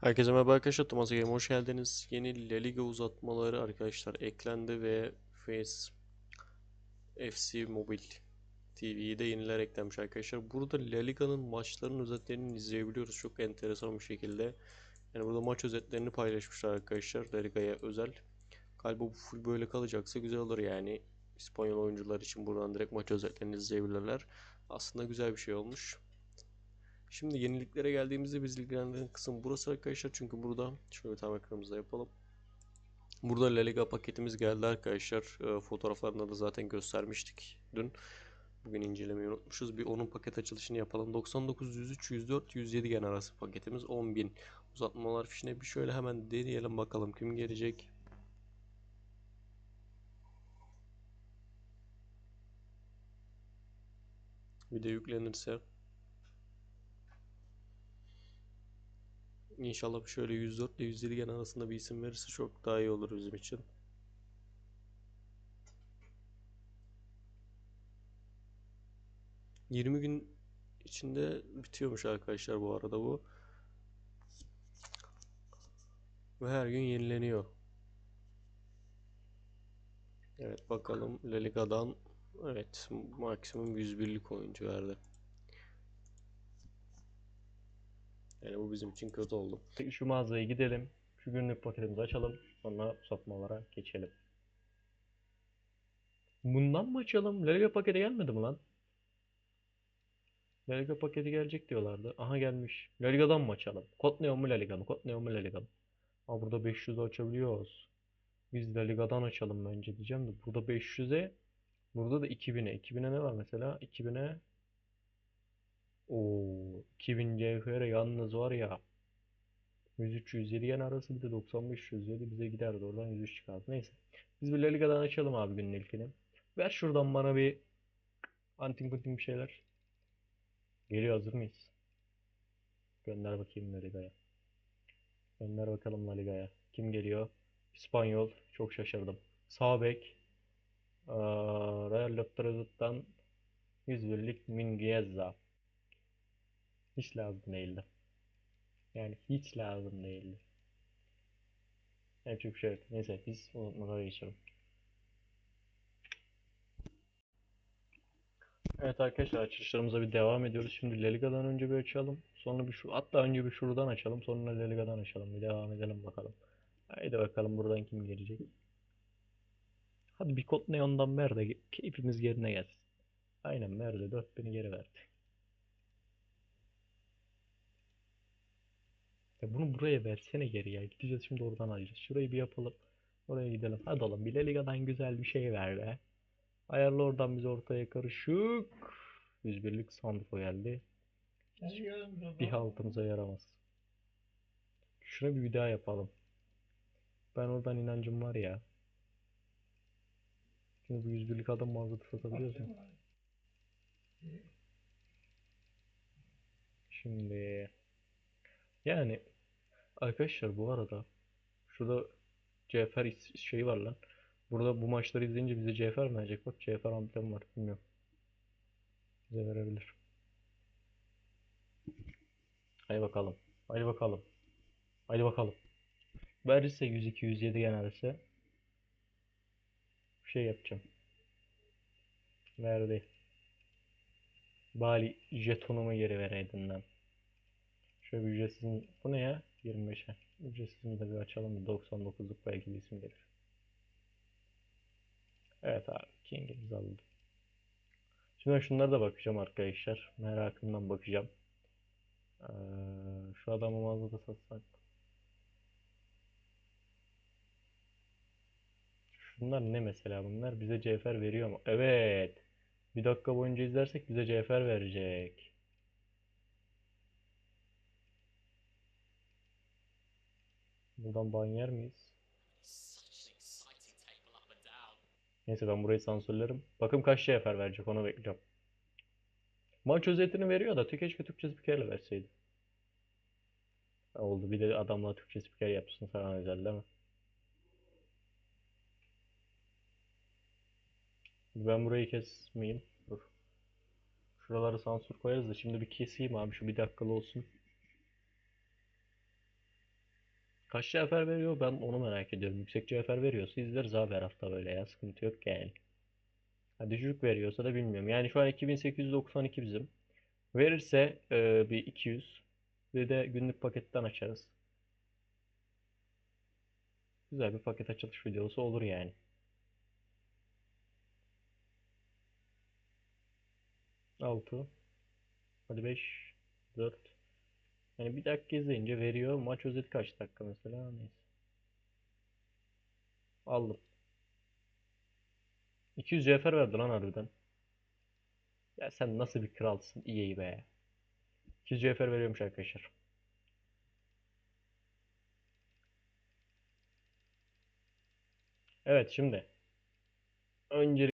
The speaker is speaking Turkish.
Herkese merhaba arkadaşlar. Thomas Game'e hoş geldiniz. Yeni La Liga uzatmaları arkadaşlar eklendi ve Face FC Mobile TV'yi de yeniler eklenmiş arkadaşlar. Burada La Liga'nın maçlarının özetlerini izleyebiliyoruz çok enteresan bir şekilde. Yani burada maç özetlerini paylaşmışlar arkadaşlar La Liga'ya özel. Galiba bu full böyle kalacaksa güzel olur yani. İspanyol oyuncular için buradan direkt maç özetlerini izleyebilirler. Aslında güzel bir şey olmuş. Şimdi yeniliklere geldiğimizde biz ilgilendiğimiz kısım burası arkadaşlar. Çünkü burada şöyle tam ekranımızda yapalım. Burada La Liga paketimiz geldi arkadaşlar. E, fotoğraflarında da zaten göstermiştik dün. Bugün incelemeyi unutmuşuz. Bir onun paket açılışını yapalım. 99, 103, 104, 107 gen arası paketimiz 10.000. Uzatmalar fişine bir şöyle hemen deneyelim bakalım kim gelecek. Video yüklenirse İnşallah şöyle 104 ile 107 gen arasında bir isim verirse çok daha iyi olur bizim için. ...20 gün içinde bitiyormuş arkadaşlar bu arada bu. Ve her gün yenileniyor. Evet bakalım La Liga'dan... Evet maksimum 101'lik oyuncu verdi. Yani bu bizim için kötü oldu. Şu mağazaya gidelim. Şu günlük paketimizi açalım. Sonra satmalara geçelim. Bundan mı açalım? Liga paketi gelmedi mi lan? La Liga paketi gelecek diyorlardı. Aha gelmiş. La Liga'dan mı açalım? Kod Neo mu La Liga mı? Kod Neo mu La Liga mı? Aa burada 500'e açabiliyoruz. Biz La Liga'dan açalım bence diyeceğim de burada 500'e burada da 2000'e. 2000'e ne var mesela? 2000'e Oo, 2000 cevhere yalnız var ya 103 107 yen arası bir de 95 107 bize giderdi oradan 103 çıkardı. Neyse. Biz bir La Liga'dan açalım abi günün ilkini. Ver şuradan bana bir antin kuntin bir şeyler. Geliyor hazır mıyız? Gönder bakayım La Liga'ya. Gönder bakalım La Liga'ya. Kim geliyor? İspanyol. Çok şaşırdım. Sağ bek. Real Madrid'den 101'lik Mingueza. Hiç lazım değildi. Yani hiç lazım değildi. Yapacak bir şey yok. Neyse biz unutmalara geçelim. Evet arkadaşlar açılışlarımıza bir devam ediyoruz. Şimdi La Liga'dan önce bir açalım. Sonra bir şu hatta önce bir şuradan açalım. Sonra La Liga'dan açalım. Bir devam edelim bakalım. Haydi bakalım buradan kim gelecek. Hadi bir kod neondan ver de keyfimiz yerine gelsin. Aynen verdi. 4000'i geri verdi. Ya bunu buraya versene geri ya. Gideceğiz şimdi oradan alacağız. Şurayı bir yapalım. Oraya gidelim. Hadi oğlum bir La Liga'dan güzel bir şey ver be. Ayarla oradan biz ortaya karışık. 101'lik Sandro geldi. Bir haltımıza yaramaz. Şuna bir daha yapalım. Ben oradan inancım var ya. Şimdi bu 101'lik adam mağazada satabiliyoruz mu? Şimdi yani arkadaşlar bu arada şurada CFR şeyi var lan. Burada bu maçları izleyince bize CFR mi verecek? Bak CFR amblemi var. Bilmiyorum. Bize verebilir. Hadi bakalım. Hadi bakalım. Hadi bakalım. Verirse 102 107 genelse bir şey yapacağım. Verdi. Bali jetonumu geri vereydin lan. Şöyle bir ücretsiz bu ne ya? 25'e. Ücretsizini de bir açalım da 99'luk belki bir isim gelir. Evet abi King'imizi aldım. Şimdi ben şunlara da bakacağım arkadaşlar. Merakımdan bakacağım. Ee, şu adamı mağazada satsak. Şunlar ne mesela bunlar? Bize CFR veriyor mu? Evet. Bir dakika boyunca izlersek bize CFR verecek. Buradan ban yer miyiz? Neyse ben burayı sansürlerim. Bakın kaç CFR verecek onu bekleyeceğim. Maç özetini veriyor da keşke Türkçe spikerle verseydi. Oldu bir de adamla Türkçe spiker yapsın sana özel değil mi? Ben burayı kesmeyeyim. Dur. Şuraları sansür koyarız da şimdi bir keseyim abi şu bir dakikalı olsun. Kaç CFR veriyor ben onu merak ediyorum. Yüksek CFR veriyorsa izleriz abi her hafta böyle ya. Sıkıntı yok yani. Ha, düşük veriyorsa da bilmiyorum. Yani şu an 2892 bizim. Verirse e, bir 200. Bir de günlük paketten açarız. Güzel bir paket açılış videosu olur yani. Altı. Hadi 5. 4. Yani bir dakika izleyince veriyor. Maç özeti kaç dakika mesela? Neyse. Aldım. 200 CFR verdi lan harbiden. Ya sen nasıl bir kralsın EA be. 200 CFR veriyormuş arkadaşlar. Evet şimdi. Önce